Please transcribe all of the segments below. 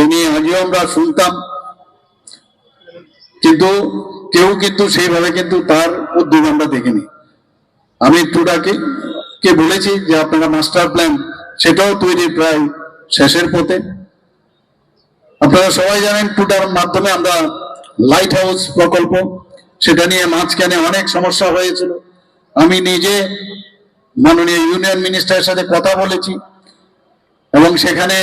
এ নিয়ে আগেও আমরা শুনতাম। কিন্তু কেউ কিন্তু সেইভাবে কিন্তু তার উদ্যোগ আমরা দেখিনি। আমি টুডাকে কে বলেছি যে আপনারা মাস্টার প্ল্যান, সেটাও তৈরি প্রায় শেষের পথে। আপনারা সবাই জানেন টুটার মাধ্যমে আমরা লাইট হাউস প্রকল্প, সেটা নিয়ে মাঝখানে অনেক সমস্যা হয়েছিল। আমি নিজে মাননীয় ইউনিয়ন মিনিস্টারের সাথে কথা বলেছি এবং সেখানে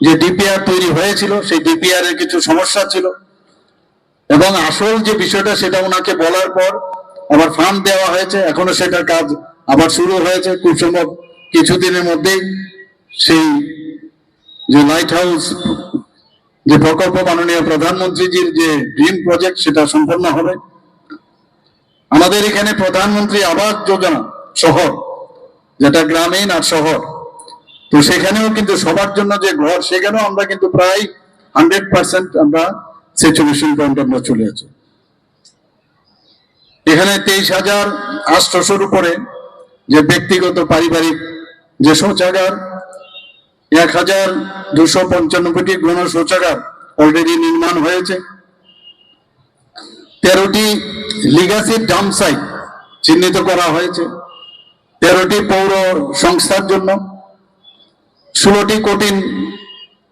যে ডিপিআর তৈরি হয়েছিল, সেই ডিপিআর এর কিছু সমস্যা ছিল। এবং আসল যে বিষয়টা, সেটা ওনাকে বলার পর আবার ফান্ড দেওয়া হয়েছে, এখনও সেটার কাজ আবার শুরু হয়েছে। খুব সম্ভব কিছুদিনের মধ্যেই সেই যে লাইট হাউস যে প্রকল্প মাননীয় প্রধানমন্ত্রীজির যে ড্রিম প্রজেক্ট, সেটা সম্পন্ন হবে। আমাদের এখানে প্রধানমন্ত্রী আবাস যোজনা শহর, যেটা গ্রামীণ আর শহর তো সেখানেও কিন্তু সবার জন্য যে ঘর, সেখানেও আমরা কিন্তু প্রায় হান্ড্রেড পার্সেন্ট আমরা সিচুয়েশন পয়েন্ট আমরা চলে আছি। এখানে তেইশ হাজার আটশোশোর উপরে যে ব্যক্তিগত পারিবারিক যে শৌচাগার, এক হাজার দুশো পঞ্চানব্বইটি গণ শৌচাগার অলরেডি নির্মাণ হয়েছে। তেরোটি লিগাসি ডাম্প সাইট চিহ্নিত করা হয়েছে। তেরোটি পৌর সংস্থার জন্য ষোলোটি কঠিন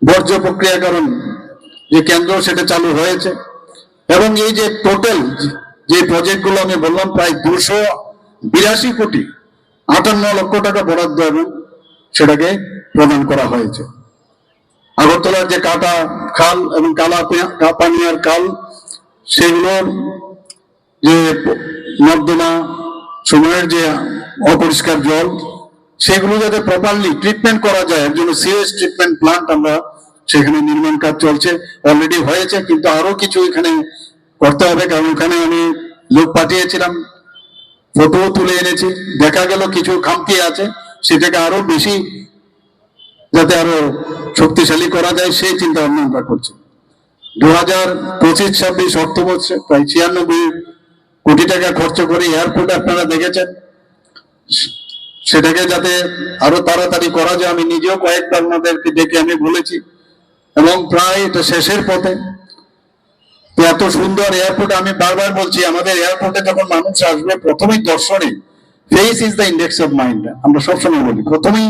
বর্জ্য প্রক্রিয়াকরণ যে কেন্দ্র সেটা চালু হয়েছে। এবং এই যে টোটাল যে প্রজেক্টগুলো আমি বললাম, প্রায় দুশো বিরাশি কোটি আটান্ন লক্ষ টাকা বরাদ্দ এবং সেটাকে প্রদান করা হয়েছে। আগরতলার যে কাটা খাল এবং কালা পে- কা- পানিয়ার খাল, সেগুলোর যে নর্দমা সময়ের যে অপরিষ্কার জল সেগুলো যাতে প্রপারলি ট্রিটমেন্ট করা যায়, এর জন্য সিএস ট্রিটমেন্ট প্লান্ট আমরা সেখানে নির্মাণ কাজ চলছে অলরেডি হয়েছে, কিন্তু আরও কিছু এখানে করতে হবে, কারণ ওখানে আমি লোক পাঠিয়েছিলাম ফটো তুলে এনেছি, দেখা গেল কিছু খামতি আছে, সেটাকে আরও বেশি যাতে আরও শক্তিশালী করা যায়, সেই চিন্তা ভাবনা আমরা করছি। দু হাজার পঁচিশ ছাব্বিশ অর্থ বছরে প্রায় ছিয়ানব্বই কোটি টাকা খরচ করে এয়ারপোর্ট আপনারা দেখেছেন সেটাকে যাতে আরও তাড়াতাড়ি করা যায়, আমি নিজেও কয়েকটা আপনাদেরকে ডেকে আমি বলেছি। এবং প্রায় এটা শেষের পথে। এত সুন্দর এয়ারপোর্ট আমি বারবার বলছি, আমাদের এয়ারপোর্টে যখন মানুষ আসবে, প্রথমেই দর্শনে face is the index of mind আমরা সবসময় বলি, প্রথমেই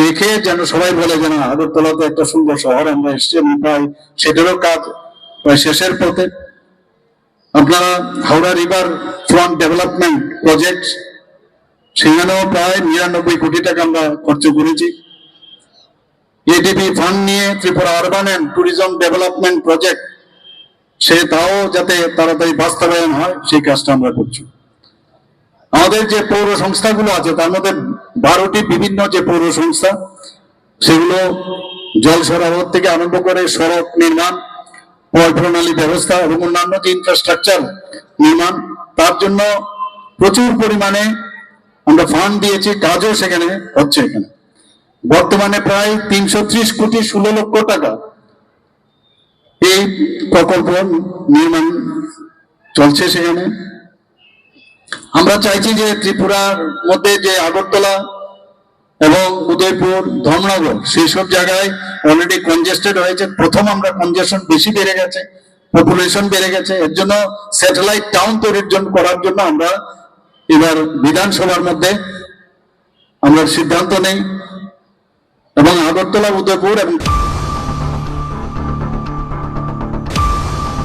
দেখে যেন সবাই বলে যে, না আগরতলা তো একটা সুন্দর শহর, আমরা এসছি প্রায় সেটারও কাজ প্রায় শেষের পথে। আপনারা Howrah river front development project সেখানেও প্রায় নিরানব্বই কোটি টাকা আমরা খরচ করেছি। এডিবি ফান্ড নিয়ে Tripura urban and tourism development project সে তাও যাতে তাড়াতাড়ি বাস্তবায়ন হয়, সেই কাজটা আমরা করছি। আমাদের যে পৌর সংস্থাগুলো আছে, তার মধ্যে বারোটি বিভিন্ন যে পৌর সংস্থা, সেগুলো জল সরবরাহ থেকে আরম্ভ করে সড়ক নির্মাণ পয় প্রণালী ব্যবস্থা এবং অন্যান্য যে ইনফ্রাস্ট্রাকচার নির্মাণ, তার জন্য প্রচুর পরিমাণে আমরা ফান্ড দিয়েছি, কাজও সেখানে হচ্ছে এখানে। বর্তমানে প্রায় তিনশো ত্রিশ কোটি ষোলো লক্ষ টাকা এই প্রকল্প নির্মাণ চলছে সেখানে। আমরা চাইছি যে ত্রিপুরার মধ্যে যে আগরতলা এবং উদয়পুর, ধর্মনগর সেই সব জায়গায় অলরেডি কনজেস্টেড হয়েছে। প্রথম আমরা কনজেশন বেশি বেড়ে গেছে পপুলেশন বেড়ে গেছে। এর জন্য স্যাটেলাইট টাউন তৈরির জন্য করার জন্য আমরা এবার বিধানসভার মধ্যে আমরা সিদ্ধান্ত নেই এবং আগরতলা উদয়পুর এবং